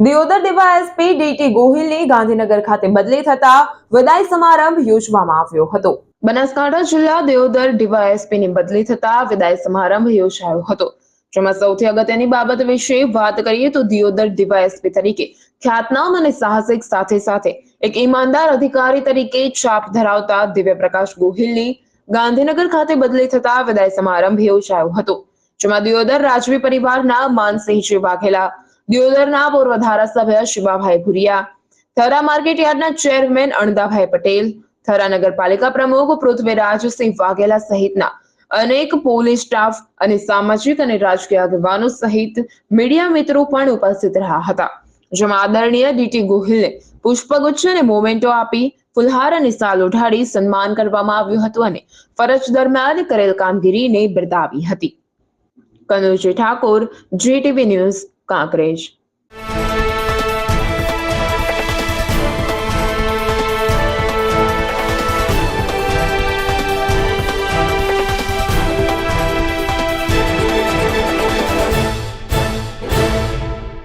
Deodar DYSP D T ગોહિલની ગાંધીનગર ખાતે બદલી થતા વિદાય સમારંભ યોજવામાં આવ્યો હતો. બનાસકાંઠા જિલ્લા દિયોદર ડીવાયએસપીની બદલી થતા વિદાય સમારંભ યોજાયો હતો. જેમાં સૌથી અગત્યની બાબત વિશે વાત કરીએ તો દિયોદર ડીવાયએસપી તરીકે ખ્યાતનામ અને સાહસિક સાથે સાથે એક ઈમાનદાર અધિકારી તરીકે છાપ ધરાવતા દિવ્યપ્રકાશ ગોહિલની ગાંધીનગર ખાતે બદલી થતા વિદાય સમારંભ યોજાયો હતો. જેમાં દિયોદર રાજવી પરિવારના માનસિંહજી વાઘેલા દિયોદરના પૂર્વ ધારાસભ્ય શિવાભાઈ ભુરિયા, થરા માર્કેટ યાર્ડના ચેરમેન અણદાભાઈ પટેલ, થરા નગરપાલિકા પ્રમુખ પૃથ્વીરાજસિંહ વાઘેલા સહિતના અનેક પોલીસ સ્ટાફ અને સામાજિક અને રાજકીય આગેવાનો સહિત મીડિયા મિત્રો પણ ઉપસ્થિત રહ્યા હતા. જેમાં આદરણીય ડીટી ગોહિલને પુષ્પગુચ્છ અને મોમેન્ટો આપી ફુલહાર અને સાલ ઉઢાડી સન્માન કરવામાં આવ્યું હતું અને ફરજ દરમિયાન કરેલ કામગીરીને બિરદાવી હતી. Kanuji Thakor, GTV news Tá, K3